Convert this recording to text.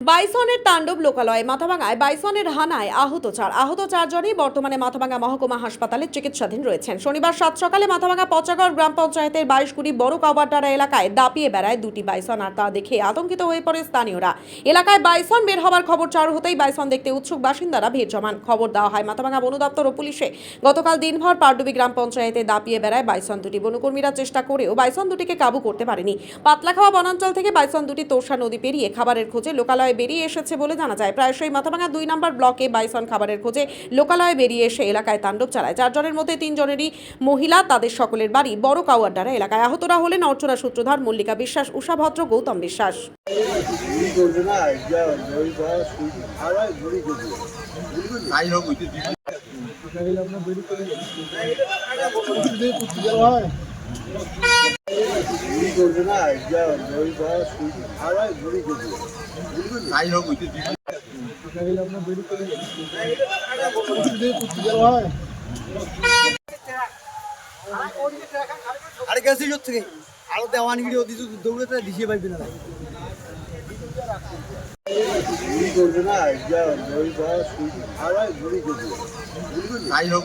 বাইসনের তাণ্ডব লোকালয়ে মাথাভাঙায়, বাইসনের হানায় আহত চার। আহত চারজনই বর্তমানে মাথাভাঙা মহকুমা হাসপাতালে চিকিৎসাধীন রয়েছেন। শনিবার সাত সকালে মাথাভাঙা পচাগড় গ্রাম পঞ্চায়েতের বাইশকুড়ি বড় কাওয়ারডারা এলাকায় দাপিয়ে বেড়ায় দুটি বাইসন আর তা দেখে আতঙ্কিত হয়ে পড়ে স্থানীয়রা। এলাকায় বাইসন বের হওয়ার খবর চালু হতেই বাইসন দেখতে উৎসুক বাসিন্দারা ভিড় জমান। খবর দেওয়া হয়, মাথাভাঙা বন দপ্তর ও পুলিশে গতকাল দিনভর পারডুবি গ্রাম পঞ্চায়েতে দাপিয়ে বেড়ায় বাইসন দুটি। বনকর্মীরা চেষ্টা করেও বাইসন দুটিকে কাবু করতে পারেনি। পাতলাখাওয়া বনাঞ্চল থেকে বাইসন দুটি তোষা নদী পেরিয়ে খাবারের খোঁজে লোকালয়ে বেরিয়ে এসেছে বলে জানা যায়। প্রায়শই মাথাভাঙা দুই নম্বর ব্লকে বাইসন খাবারের খোঁজে লোকালয়ে বেরিয়ে এসে এলাকায় তাণ্ডব চালায়। চারজনের মধ্যে তিনজনেরই মহিলা তাদের সকলের বাড়ি বড় কাওয়ারডারা এলাকায়। আহতরা হলেন অর্চনা সূত্রধর মল্লিকা বিশ্বাস উষা ভদ্র গৌতম বিশ্বাস। গুলি আরে গেছি জোর থেকে। আরও দেওয়ানগিরি অতি দৌড়াতে দিশিয়ে পাইবি না করবে না। যাই হোক